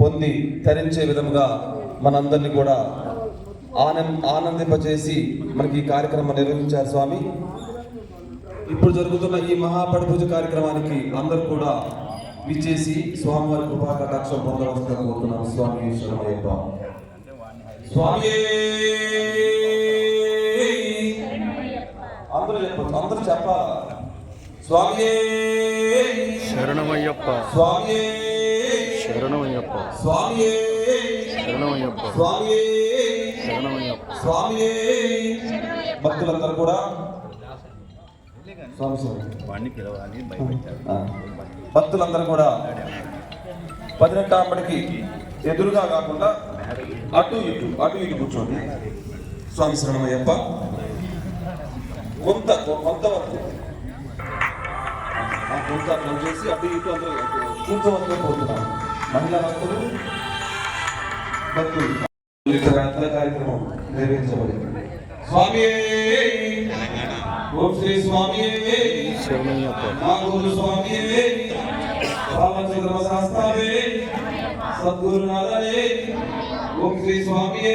పొంది తరించే విధముగా మనందరినీ కూడా ఆనంద ఆనందింపజేసి మనకి ఈ కార్యక్రమం నిర్వహించారు స్వామి. ఇప్పుడు జరుగుతున్న ఈ మహాపడి పూజ కార్యక్రమానికి అందరూ కూడా విచ్చేసి స్వామివారి కృపా కటాక్షం పొందవలసిన కోరుతున్నాం స్వామి శరణమయ్యప్ప స్వామి! అందరూ చెప్పచ్చు అందరూ చెప్పాలా? స్వామి! శరణమయ్యప్ప. స్వామి! శరణమయ్యప్ప. స్వామి శరణమయ్యప్ప. స్వామి శరణమయ్యప్ప. స్వామి భక్తులందరూ కూడా. స్వామి వాడిని పిలవాలి. భక్తులందరూ కూడా. పదినెట్టాంబడికి ఎదురుగా కాకుండా అటు ఇటు అటు ఇటు కూర్చోండి. స్వామి శరణమయ్యప్ప. కొంత కొంత వరకు ఆ కొంత చేసి అటు ఇటు అందరూ కూర్చోవలసిన కోరుతున్నాను మహిళా భక్తులు. భక్తులు అంతర కార్యక్రమం నిర్వహించబడింది. స్వామి ఓం శ్రీ స్వామి మా గురు స్వామి రామచంద్ర శాస్త్రావే సద్గురునాథనే ఓం శ్రీ స్వామి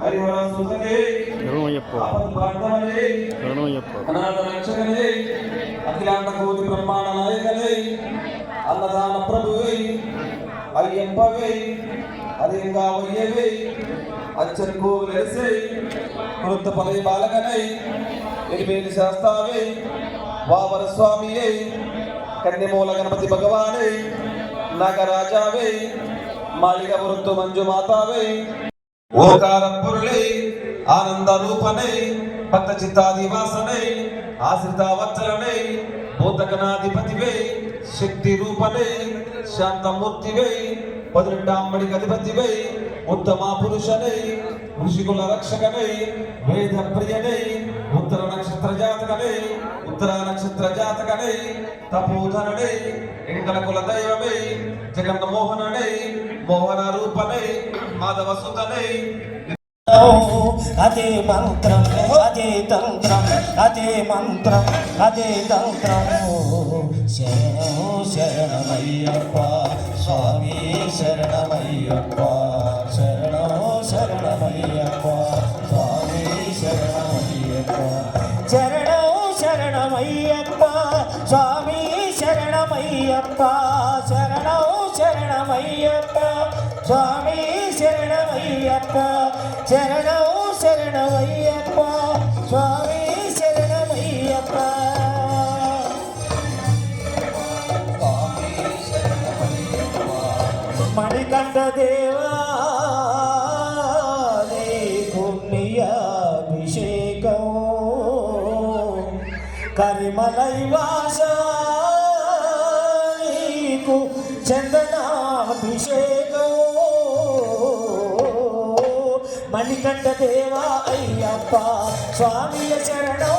హరిహర సుతనే శరణమయ్యప్ప. ఆపద్ బాంధవనే శరణమయ్యప్ప. అనాథ రక్షకనే అఖిలాండ కోటి బ్రహ్మాండ నాయకనే అన్నదాన ప్రభువే అదేంగా అదేంగావయ్యవే అచ్చన్ కోవెలసే కృత పదవి బాలకనై ఎనిమిది శాస్తావే వావర స్వామియే కన్యమూల గణపతి భగవానే నాగరాజావే మాళిక వృత్తు మంజు మాతావే ఓకార పొరులై ఆనంద రూపనై భక్త చిత్తాదివాసనై ఆశ్రితావత్సలనై భూతగణాధిపతివై శక్తి రూపనై శాంతమూర్తివై పదునెట్టాంబడికి అధిపతివై ఉత్తమ పురుషనై ఋషికుల రక్షకనై వేద ప్రియనై ఉత్తర నక్షత్ర జాతకనై ఉత్తర నక్షత్ర జాతకనై తపోధనై ఎంకల కుల దైవమై జగన్న మోహననై మోహన రూపనై మాధవ సుతనై అదే మంత్రం అదే తంత్రం అదే మంత్రం అదే తంత్రం శరణు శరణమయ్యప్ప స్వామి శరణమయ్యప్ప శరణు శరణమయ్యప్ప స్వామి శరణమయ్యప్ప శరణు శరణమయ్యప్ప స్వామి శరణమయ్యప్ప శరణు శరణమయ్యప్ప స్వామి శరణమయ్యప్ప శరణు శరణమయ్యప్ప వెంకట దేవా నీకు నియాభిషేకం కరిమలై వాస చందనాభిషేకం. మణికంఠ దేవా అయ్యప్ప స్వామి శరణం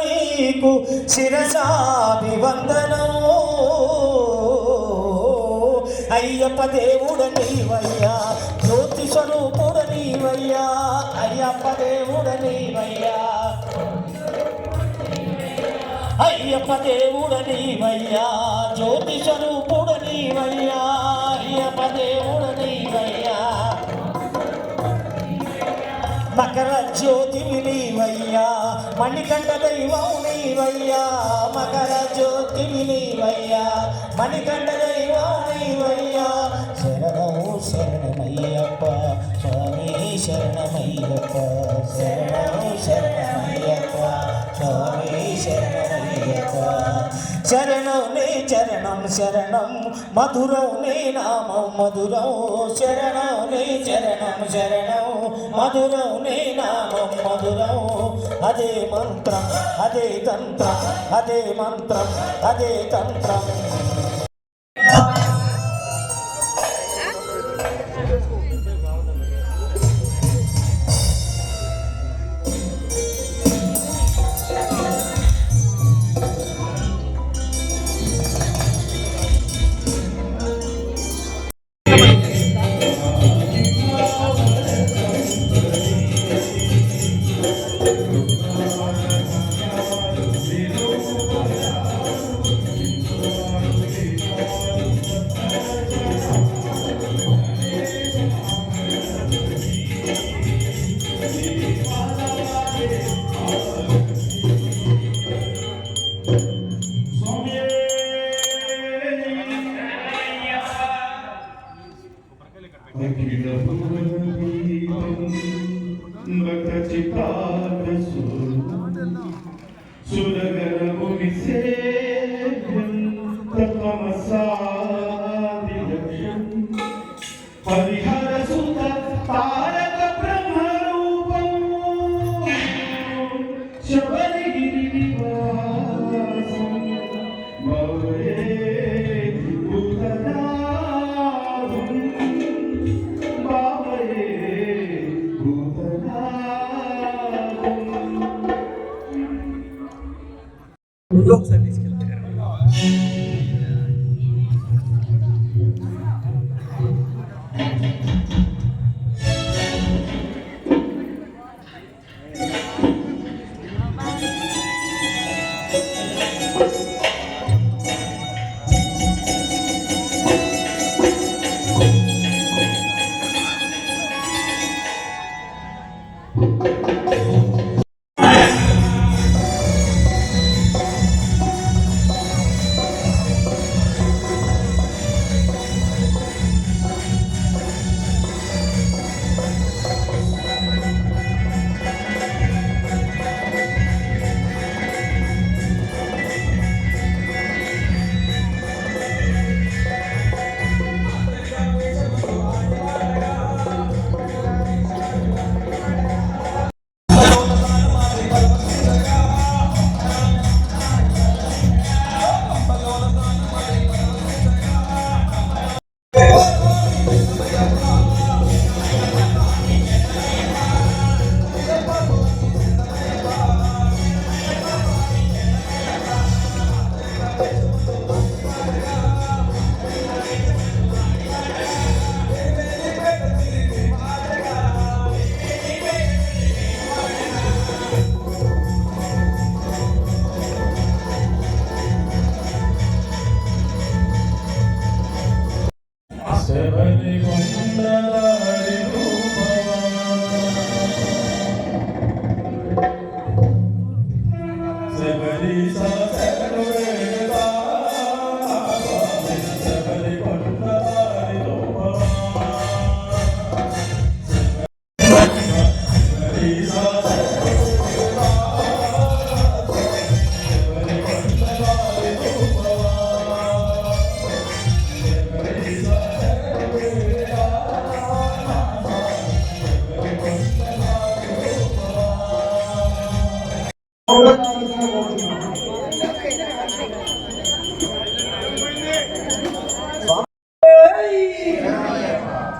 నీకు శిరసాభివందనం. అయ్యప్ప దేవుడ నీవయ్యా జ్యోతి స్వరూపుడ నీవయ్యా అయ్యప్ప దేవుడ నీవయ్యా అయ్యప్ప దేవుడ నీవయ్యా జ్యోతి స్వరూపుడ నీవయ్యా అయ్యప్ప దేవుడ నీవయ్యా మకర జ్యోతి నీవయ్యా మణికంఠ దైవం నీవయ్యా మకర జ్యోతి నీవయ్యా మణికంఠ దైవం శరణమయ్యప్ప శరణం శరణమయ్యప్ప స్వామి శరణమయ్యప్ప. శరణం నీ చరణం శరణం మధురం నీ నామం మధురం శరణం నీ చరణం శరణం మధురం నీ నామం మధురం అదే మంత్రం అదే తంత్రం అదే మంత్రం అదే తంత్రం. हरिहरसुत तारक ब्रह्मरूपम्। शबरिगिरिनिवासं भवे लोक सर्विस aí!